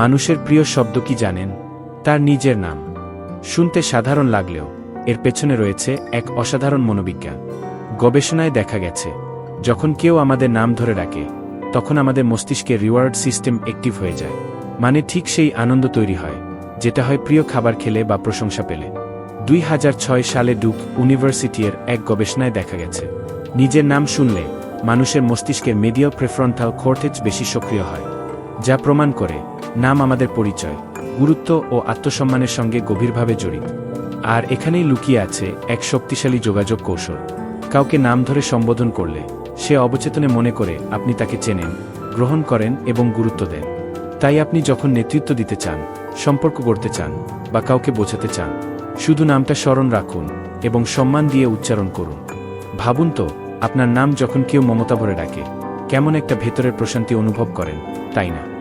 মানুষের প্রিয় শব্দ কি জানেন? তার নিজের নাম। শুনতে সাধারণ লাগলেও, এর পেছনে রয়েছে এক অসাধারণ মনোবিজ্ঞান। গবেষণায় দেখা গেছে, যখন কেউ আমাদের নাম ধরে ডাকে, তখন আমাদের মস্তিষ্কে রিওয়ার্ড সিস্টেম অ্যাক্টিভ হয়ে যায়। মানে ঠিক সেই আনন্দ তৈরি হয়, যেটা হয় প্রিয় খাবার খেলে বা প্রশংসা পেলে। দুই হাজার ছয় সালে ডুক ইউনিভার্সিটির এক গবেষণায় দেখা গেছে, নিজের নাম শুনলে মানুষের মস্তিষ্কের মেডিয়াল প্রেফ্রন্টাল কর্টেজ বেশি সক্রিয় হয়, যা প্রমাণ করে নাম আমাদের পরিচয়, গুরুত্ব ও আত্মসম্মানের সঙ্গে গভীরভাবে জড়িত। আর এখানেই লুকিয়ে আছে এক শক্তিশালী যোগাযোগ কৌশল। কাউকে নাম ধরে সম্বোধন করলে, সে অবচেতনে মনে করে আপনি তাকে চেনেন, গ্রহণ করেন এবং গুরুত্ব দেন। তাই আপনি যখন নেতৃত্ব দিতে চান, সম্পর্ক করতে চান বা কাউকে বোঝাতে চান, শুধু নামটা স্মরণ রাখুন এবং সম্মান দিয়ে উচ্চারণ করুন। ভাবুন তো, আপনার নাম যখন কেউ মমতা ভরে ডাকে, কেমন একটা ভেতরের প্রশান্তি অনুভব করেন, তাই না?